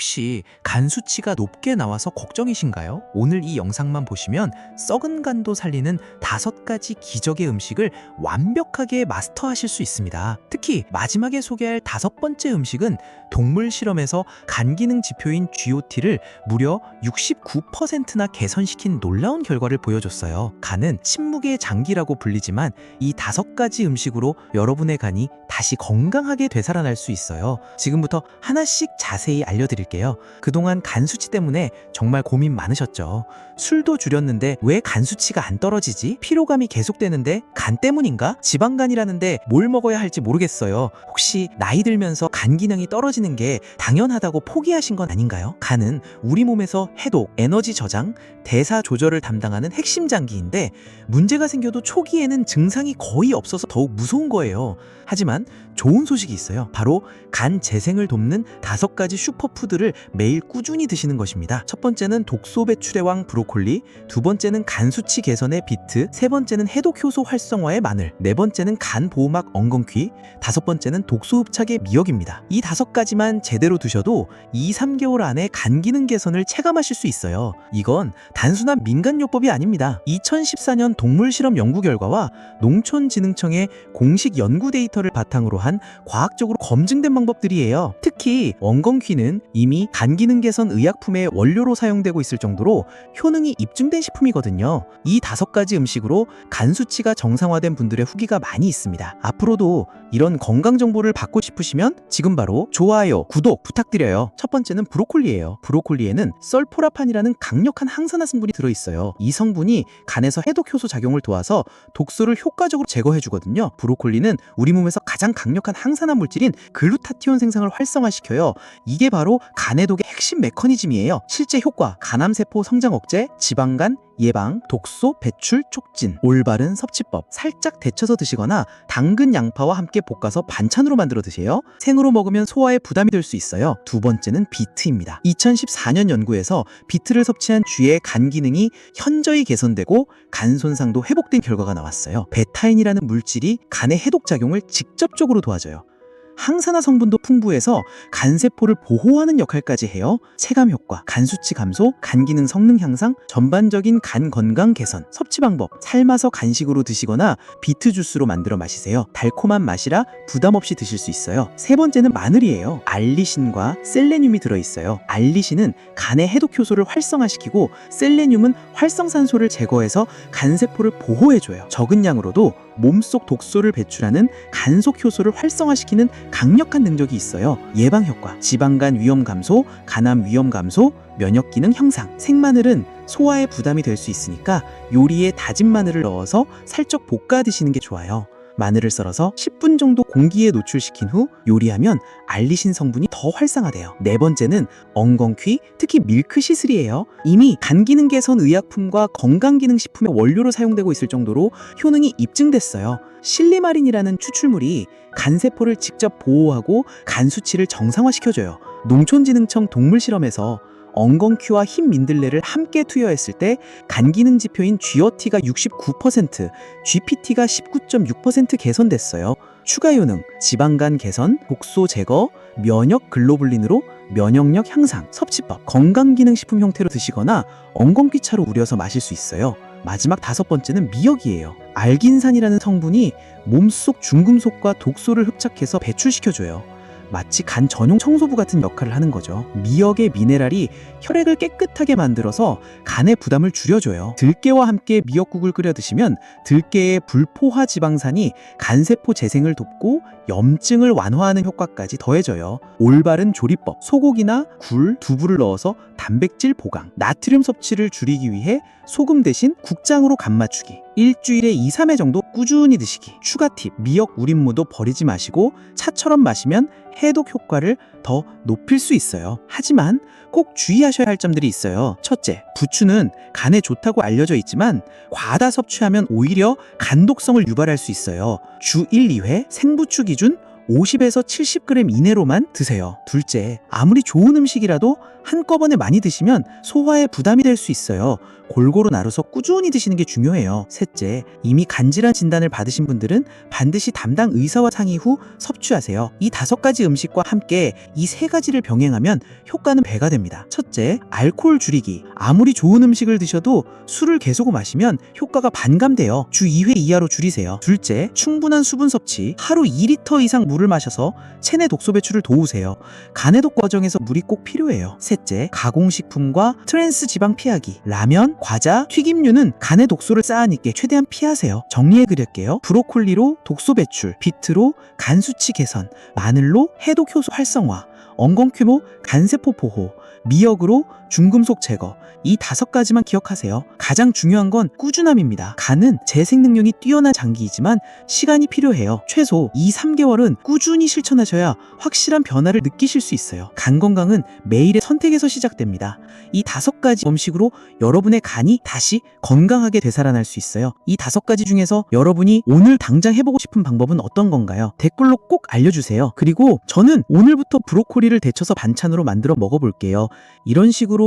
혹시 간 수치가 높게 나와서 걱정이신가요? 오늘 이 영상만 보시면 썩은 간도 살리는 다섯 가지 기적의 음식을 완벽하게 마스터하실 수 있습니다. 특히 마지막에 소개할 다섯 번째 음식은 동물 실험에서 간 기능 지표인 GOT를 무려 69%나 개선시킨 놀라운 결과를 보여줬어요. 간은 침묵의 장기라고 불리지만 이 다섯 가지 음식으로 여러분의 간이 다시 건강하게 되살아날 수 있어요. 지금부터 하나씩 자세히 알려드릴게요. 그동안 간 수치 때문에 정말 고민 많으셨죠. 술도 줄였는데 왜 간 수치가 안 떨어지지? 피로감이 계속되는데 간 때문인가? 지방간이라는데 뭘 먹어야 할지 모르겠어요. 혹시 나이 들면서 간 기능이 떨어지는 게 당연하다고 포기하신 건 아닌가요? 간은 우리 몸에서 해독, 에너지 저장, 대사 조절을 담당하는 핵심 장기인데 문제가 생겨도 초기에는 증상이 거의 없어서 더욱 무서운 거예요. 하지만 좋은 소식이 있어요. 바로 간 재생을 돕는 다섯 가지 슈퍼푸드를 매일 꾸준히 드시는 것입니다. 첫 번째는 독소 배출의 왕 브로콜리, 두 번째는 간 수치 개선의 비트, 세 번째는 해독 효소 활성화의 마늘, 네 번째는 간 보호막 엉겅퀴, 다섯 번째는 독소 흡착의 미역입니다. 이 다섯 가지만 제대로 드셔도 2, 3개월 안에 간 기능 개선을 체감하실 수 있어요. 이건 단순한 민간요법이 아닙니다. 2014년 동물 실험 연구 결과와 농촌진흥청의 공식 연구 데이터를 바탕으로 한 과학적으로 검증된 방법들이에요. 특히 엉겅퀴는 이미 간 기능 개선 의약품의 원료로 사용되고 있을 정도로 효능이 입증된 식품이거든요. 이 다섯 가지 음식으로 간 수치가 정상화된 분들의 후기가 많이 있습니다. 앞으로도 이런 건강 정보를 받고 싶으시면 지금 바로 좋아요, 구독 부탁드려요. 첫 번째는 브로콜리예요. 브로콜리에는 썰포라판이라는 강력한 항산화 성분이 들어 있어요. 이 성분이 간에서 해독 효소 작용을 도와서 독소를 효과적으로 제거해 주거든요. 브로콜리는 우리 몸에서 가장 강력한 항산화 물질인 글루타티온 생성을 활성화시켜요. 이게 바로 간 해독의 핵심 메커니즘이에요. 실제 효과, 간암세포 성장 억제, 지방간 예방, 독소 배출 촉진, 올바른 섭취법. 살짝 데쳐서 드시거나 당근 양파와 함께 볶아서 반찬으로 만들어 드세요. 생으로 먹으면 소화에 부담이 될 수 있어요. 두 번째는 비트입니다. 2014년 연구에서 비트를 섭취한 쥐의 간 기능이 현저히 개선되고 간 손상도 회복된 결과가 나왔어요. 베타인이라는 물질이 간의 해독 작용을 직접적으로 도와줘요. 항산화 성분도 풍부해서 간세포를 보호하는 역할까지 해요. 체감 효과, 간 수치 감소, 간 기능 성능 향상, 전반적인 간 건강 개선. 섭취 방법: 삶아서 간식으로 드시거나 비트 주스로 만들어 마시세요. 달콤한 맛이라 부담 없이 드실 수 있어요. 세 번째는 마늘이에요. 알리신과 셀레늄이 들어 있어요. 알리신은 간의 해독 효소를 활성화시키고 셀레늄은 활성산소를 제거해서 간세포를 보호해 줘요. 적은 양으로도 몸속 독소를 배출하는 간속 효소를 활성화시키는 강력한 능력이 있어요. 예방 효과, 지방간 위험 감소, 간암 위험 감소, 면역 기능 형상. 생마늘은 소화에 부담이 될 수 있으니까 요리에 다진 마늘을 넣어서 살짝 볶아 드시는 게 좋아요. 마늘을 썰어서 10분 정도 공기에 노출시킨 후 요리하면 알리신 성분이 더 활성화돼요. 네 번째는 엉겅퀴, 특히 밀크 시슬이에요. 이미 간 기능 개선 의약품과 건강 기능 식품의 원료로 사용되고 있을 정도로 효능이 입증됐어요. 실리마린이라는 추출물이 간세포를 직접 보호하고 간 수치를 정상화시켜줘요. 농촌진흥청 동물 실험에서 엉겅퀴와 흰 민들레를 함께 투여했을 때 간 기능 지표인 GOT가 69%, GPT가 19.6% 개선됐어요. 추가 효능, 지방간 개선, 독소 제거, 면역 글로불린으로 면역력 향상, 섭취법, 건강기능식품 형태로 드시거나 엉겅퀴차로 우려서 마실 수 있어요. 마지막 다섯 번째는 미역이에요. 알긴산이라는 성분이 몸속 중금속과 독소를 흡착해서 배출시켜줘요. 마치 간 전용 청소부 같은 역할을 하는 거죠. 미역의 미네랄이 혈액을 깨끗하게 만들어서 간의 부담을 줄여줘요. 들깨와 함께 미역국을 끓여 드시면 들깨의 불포화 지방산이 간세포 재생을 돕고 염증을 완화하는 효과까지 더해져요. 올바른 조리법, 소고기나 굴, 두부를 넣어서 단백질 보강, 나트륨 섭취를 줄이기 위해 소금 대신 국장으로 간 맞추기. 일주일에 2, 3회 정도 꾸준히 드시기. 추가 팁, 미역 우린무도 버리지 마시고 차처럼 마시면 해독 효과를 더 높일 수 있어요. 하지만 꼭 주의하셔야 할 점들이 있어요. 첫째, 부추는 간에 좋다고 알려져 있지만 과다 섭취하면 오히려 간독성을 유발할 수 있어요. 주 1, 2회 생부추 기준 50에서 70g 이내로만 드세요. 둘째, 아무리 좋은 음식이라도 한꺼번에 많이 드시면 소화에 부담이 될 수 있어요. 골고루 나눠서 꾸준히 드시는 게 중요해요. 셋째, 이미 간질환 진단을 받으신 분들은 반드시 담당 의사와 상의 후 섭취하세요. 이 다섯 가지 음식과 함께 이 세 가지를 병행하면 효과는 배가 됩니다. 첫째, 알코올 줄이기. 아무리 좋은 음식을 드셔도 술을 계속 마시면 효과가 반감돼요. 주 2회 이하로 줄이세요. 둘째, 충분한 수분 섭취. 하루 2리터 이상 물을 마셔서 체내 독소 배출을 도우세요. 간해독 과정에서 물이 꼭 필요해요. 셋째, 가공식품과 트랜스 지방 피하기. 라면, 과자, 튀김류는 간의 독소를 쌓아니까 최대한 피하세요. 정리해 드릴게요. 브로콜리로 독소 배출, 비트로 간 수치 개선, 마늘로 해독 효소 활성화, 엉겅퀴로 간세포 보호, 미역으로 중금속 제거. 이 다섯 가지만 기억하세요. 가장 중요한 건 꾸준함입니다. 간은 재생 능력이 뛰어난 장기이지만 시간이 필요해요. 최소 2, 3개월은 꾸준히 실천하셔야 확실한 변화를 느끼실 수 있어요. 간 건강은 매일의 선택에서 시작됩니다. 이 다섯 가지 음식으로 여러분의 간이 다시 건강하게 되살아날 수 있어요. 이 다섯 가지 중에서 여러분이 오늘 당장 해보고 싶은 방법은 어떤 건가요? 댓글로 꼭 알려주세요. 그리고 저는 오늘부터 브로콜리를 데쳐서 반찬으로 만들어 먹어볼게요. 이런 식으로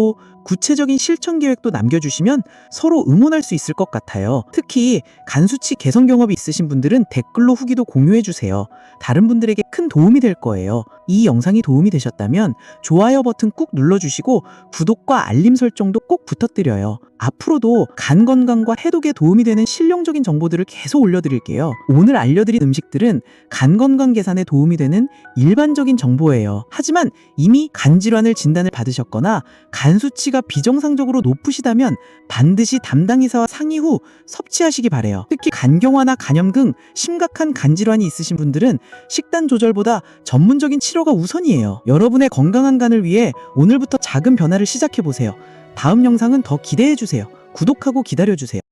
구체적인 실천 계획도 남겨주시면 서로 응원할 수 있을 것 같아요. 특히 간 수치 개선 경험이 있으신 분들은 댓글로 후기도 공유해주세요. 다른 분들에게 큰 도움이 될 거예요. 이 영상이 도움이 되셨다면 좋아요 버튼 꾹 눌러주시고 구독과 알림 설정도 꼭 부탁드려요. 앞으로도 간 건강과 해독에 도움이 되는 실용적인 정보들을 계속 올려드릴게요. 오늘 알려드린 음식들은 간 건강 개선에 도움이 되는 일반적인 정보예요. 하지만 이미 간 질환을 진단을 받으셨거나 간 수치가 비정상적으로 높으시다면 반드시 담당 의사와 상의 후 섭취하시기 바래요. 특히 간경화나 간염 등 심각한 간 질환이 있으신 분들은 식단 조절보다 전문적인 치료가 우선이에요. 여러분의 건강한 간을 위해 오늘부터 작은 변화를 시작해 보세요. 다음 영상은 더 기대해 주세요. 구독하고 기다려 주세요.